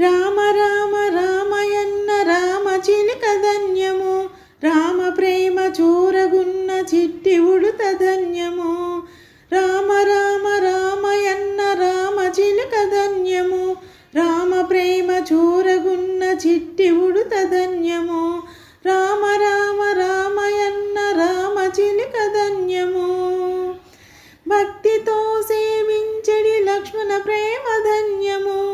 రామ రామ రామయన్న రామ చిలుక ధన్యము. రామ ప్రేమ చూరగున్న చిట్టి ఉడుత ధన్యము. రామ రామ రామయన్న రామ చిలుక ధన్యము. రామ ప్రేమ చూరగున్న చిట్టి ఉడుత ధన్యము. రామ రామ రామయన్న రామ చిలుక ధన్యము. భక్తితో సేవించడి లక్ష్మణ ప్రేమ ధన్యము.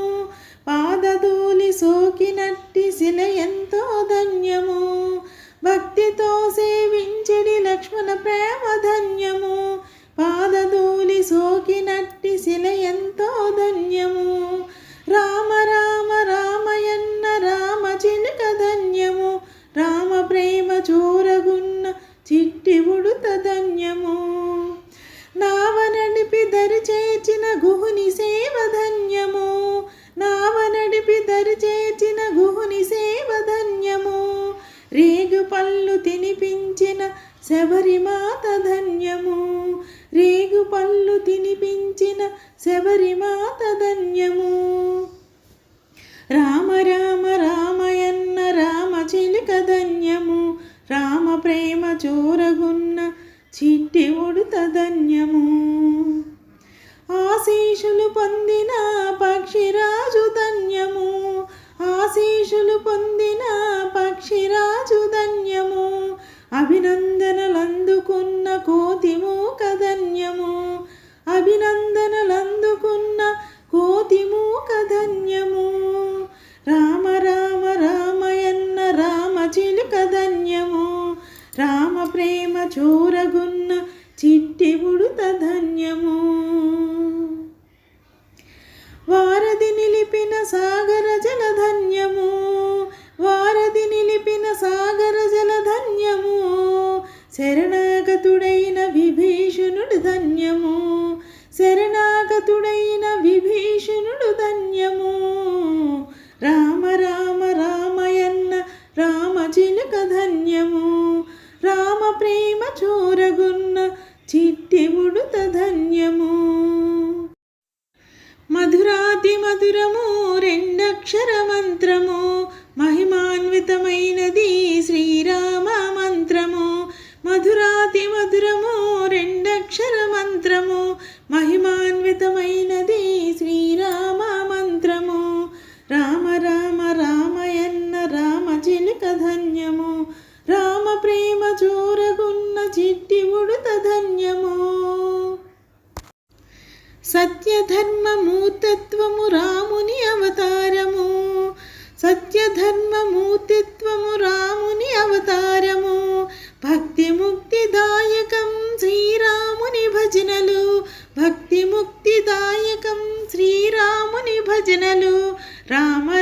నట్టి శిల ఎంతో ధన్యము. భక్తితో సేవించిడి లక్ష్మణ ప్రేమ ధన్యము. పాదధూలి సోకినట్టి శిల ఎంతో ధన్యము. రామ రామ రామయన్న రామ చినుక ధన్యము. రామ ప్రేమ చూరగున్న చిట్టి ఉడుత ధన్యము. నావ నడిపి దరి చేర్చిన గుహుని సేవ ధన్యము. నావ నడిపి దరి శబరిమాత ధన్యము. రేగు పళ్ళు తినిపించిన శబరిమాత ధన్యము. రామ రామ రామయన్న రామ చిలుక ధన్యము. రామ ప్రేమ చోరగున్న చిట్టి ఉడుత ధన్యము. ఆశీషులు పొందిన పక్షిరాజు ధన్యము. ఆశీషులు పొందిన పక్షిరాజు ధన్యము. అభినందన చూరగున్న చిట్టి ఉడుత ధన్యము. వారధి నిలిపిన సాగర జలధన్యము వారధి నిలిపిన సాగర జలధన్యము శరణాగతుడైన విభీషణుడు ధన్యము. శరణాగతుడైన విభీ ప్రేమ చూరగున్న చిట్టి ఉడుత ధన్యము. మధురాతి మధురము రెండక్షర మంత్రము మహిమాన్వితమైనది శ్రీరామ మంత్రము. మధురాతి మధురము రెండక్షర మంత్రము మహిమాన్వితమైనది కృతధన్యము సత్యధర్మమూర్తత్వము రాముని అవతారము. సత్యధర్మమూర్తిత్వము రాముని అవతారము. భక్తి ముక్తిదాయకం శ్రీరాముని భజనలు. భక్తి ముక్తిదాయకం శ్రీరాముని భజనలు. రామ